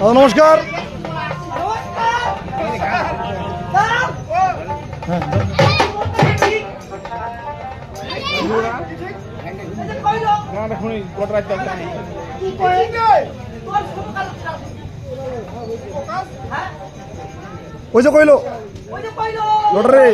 নমস্কার। ওই যে কইলো লটারি।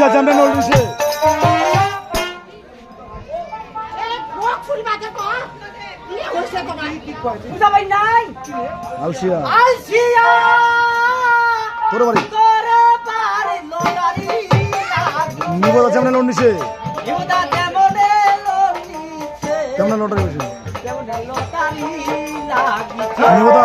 আসিয়া চ্যাম্পিয়ন উঠেছে আলসিয়া। তোর বাড়ি? নিবদা চ্যাম্পিয়ন উঠেছে কেমন লটারি নিবদা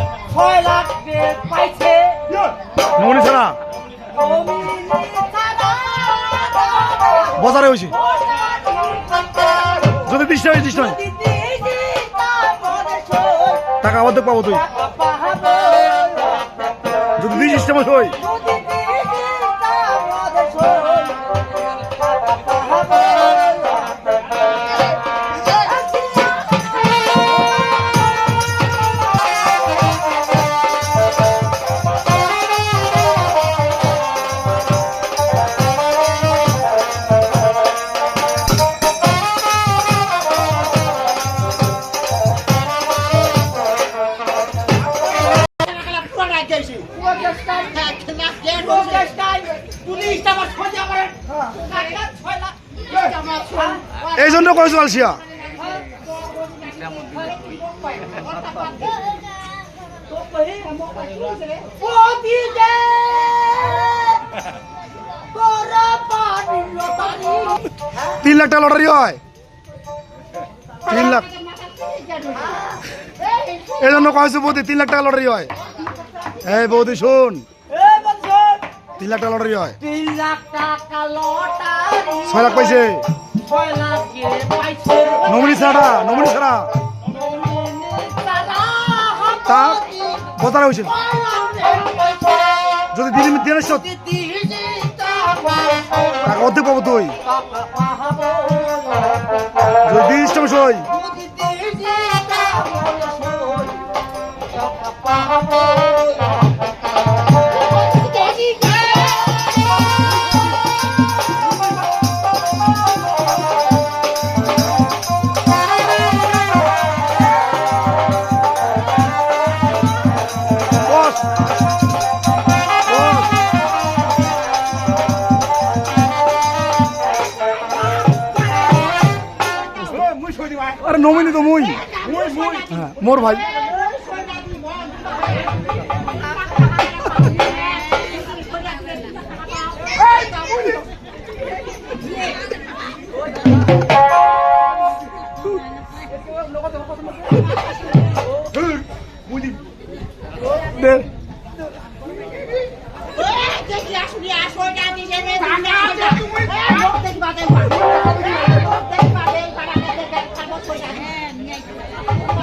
ছয় লাখ পাইছে। নমনি ছাড়া বাজারে হয়েছে যদি দৃষ্টি হয় দৃষ্টি হয়। টাকা অর্ধেক পাবো তুই। যদি দিস সিস্টেম হয়। এই জন্য কয়েছো আলসিয়া? তিন লাখ টাকা লটারি হয়। তিন লাখ। এই জন্য কয়েছো বৌদি তিন লাখ টাকা লটারি হয়। এই বৌদি শোন। তিন লাখ টাকা লটারি হয়। তিন লাখ টাকা লটারি ছয় লাখ পাইছে নমিনি ছাড়া নমিনি ছাড়া। তা বাজারে হয়েছে যদি সত টাকা অর্ধেক পাবো তুই। যদি সিস্টেম সই। আরে নমিনি তো মুই। হ্যাঁ মোর ভাই। দে।